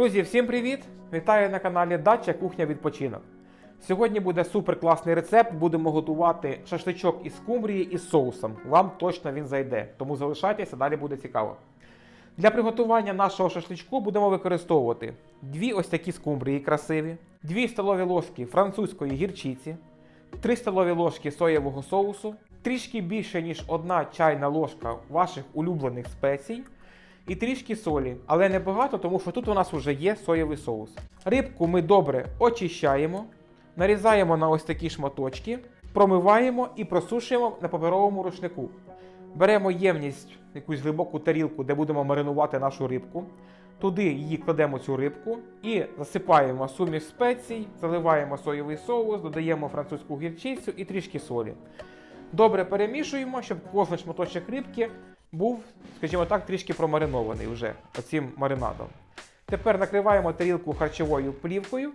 Друзі, всім привіт! Вітаю на каналі Дача Кухня Відпочинок. Сьогодні буде супер класний рецепт. Будемо готувати шашличок із скумбрії із соусом. Вам точно він зайде, тому залишайтеся, далі буде цікаво. Для приготування нашого шашличку будемо використовувати дві ось такі скумбрії красиві, 2 столові ложки французької гірчиці, 3 столові ложки соєвого соусу, трішки більше ніж одна чайна ложка ваших улюблених спецій і трішки солі, але не багато, тому що тут у нас вже є соєвий соус. Рибку ми добре очищаємо, нарізаємо на ось такі шматочки, промиваємо і просушуємо на паперовому рушнику. Беремо ємність, якусь глибоку тарілку, де будемо маринувати нашу рибку. Туди її кладемо цю рибку і засипаємо суміш спецій, заливаємо соєвий соус, додаємо французьку гірчицю і трішки солі. Добре перемішуємо, щоб кожен шматочок рибки був, скажімо так, трішки промаринований вже оцим маринадом. Тепер накриваємо тарілку харчовою плівкою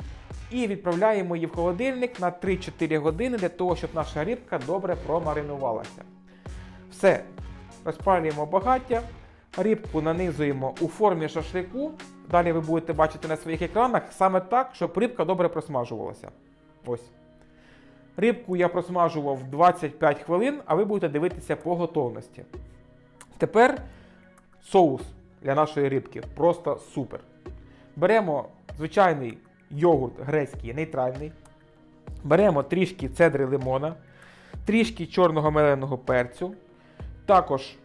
і відправляємо її в холодильник на 3-4 години для того, щоб наша рибка добре промаринувалася. Все, розпалюємо багаття, рибку нанизуємо у формі шашлику. Далі ви будете бачити на своїх екранах саме так, щоб рибка добре просмажувалася. Ось. Рибку я просмажував 25 хвилин, а ви будете дивитися по готовності. Тепер соус для нашої рибки просто супер. Беремо звичайний йогурт грецький нейтральний. Беремо трішки цедри лимона, трішки чорного меленого перцю. Також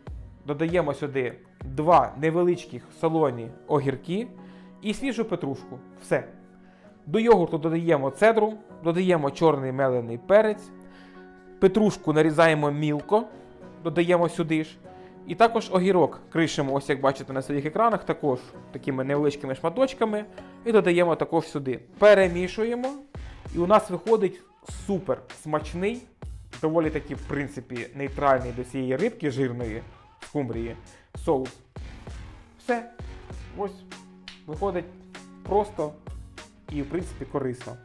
додаємо сюди два невеличких солоні огірки і свіжу петрушку. Все. До йогурту додаємо цедру, додаємо чорний мелений перець, петрушку нарізаємо мілко, додаємо сюди ж. І також огірок кришимо, ось як бачите на своїх екранах, також такими невеличкими шматочками. І додаємо також сюди. Перемішуємо. І у нас виходить супер смачний, доволі таки, в принципі, нейтральний до цієї рибки жирної скумбрії соус. Все. Ось виходить просто і, в принципі, корисно.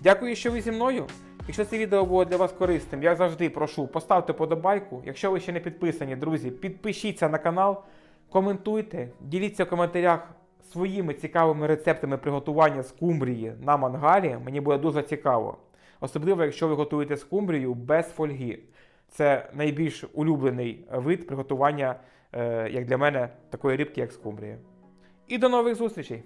Дякую, що ви зі мною. Якщо це відео було для вас корисним, як завжди прошу, поставте подобайку. Якщо ви ще не підписані, друзі, підпишіться на канал, коментуйте, діліться в коментарях своїми цікавими рецептами приготування скумбрії на мангалі. Мені буде дуже цікаво. Особливо, якщо ви готуєте скумбрію без фольги. Це найбільш улюблений вид приготування, е, як для мене, такої рибки, як скумбрія. І до нових зустрічей!